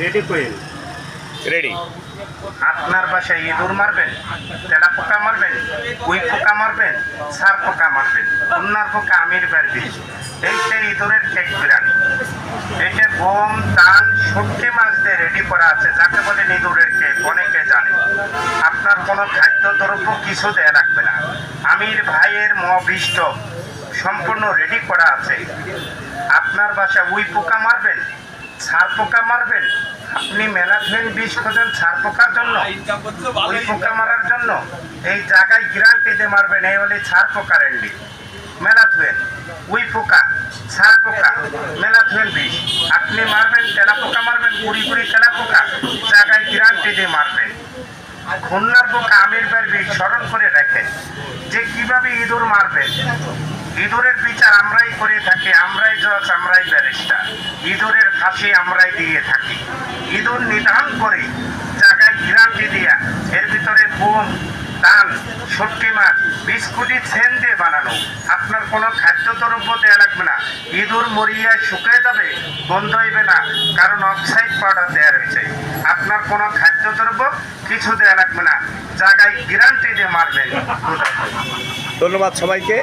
Ready করেন ready আপনার বাসায় ইঁদুর মারবেন তেলা পোকা মারবেন কুই পোকা মারবেন সার পোকা মারবেন কন্যার পোকা আমির বাড়বি। এইটা ইঁদুরের কেক বিরিয়ানি এটা গম ধান শুটকি মাছ দিয়ে রেডি করা আছে যাকে বলে ইঁদুরের কেক অনেকে জানে। আপনার কোনো খাদ্য দ্রব্য কিছু দেয়া লাগবে না। আমির ভাইয়ের মবিষ্ট সম্পূর্ণ রেডি করা আছে। আপনার বাসায় উই পোকা মারবেন ছার পোকা মারবেন? আপনি মেলাথেন বিষ খোঁজেন ছার পোকার জন্য? ওই পোকা মারার জন্য? এই জায়গায় গ্রান্টি দিয়ে মারবেন, এই বলে ছার পোকা রেন্ডি মেলাথুয়েন উই পোকা ছার পোকা মেলাথুয়েন বিষ। আপনি মারবেন, তেলা পোকা মারবেন, কুড়ি কুড়ি তেলা পোকা, জায়গায় গ্রান্টি দিয়ে মারবেন। খুলনার পোকা, আমির বিষ, স্মরণ করে রাখেন। যে কীভাবে ইঁদুর মারবেন? ইঁদুরের বিচার আমরাই করে থাকি, আমরাই জজ, আমরাই ইঁদুরের ফাঁসি আমরাই দিয়ে থাকি। ইঁদুর নিধান করে জায়গায় গ্রান্টি দিয়া এর ভিতরে বোম ডাল সটকি মাছ, বিস্কুটি, সেন দিয়ে বানানো। আপনার কোনো খাদ্য দ্রব্য দেওয়া লাগবে না। ইঁদুর মরিয়া শুকিয়ে যাবে বন্ধ হইবে না, কারণ অক্সাইড পাউডার দেওয়া রয়েছে। আপনার কোনো খাদ্য দ্রব্য কিছু দেওয়া লাগবে না। জায়গায় গ্যারান্টি দিয়ে মারবেন। ধন্যবাদ সবাইকে।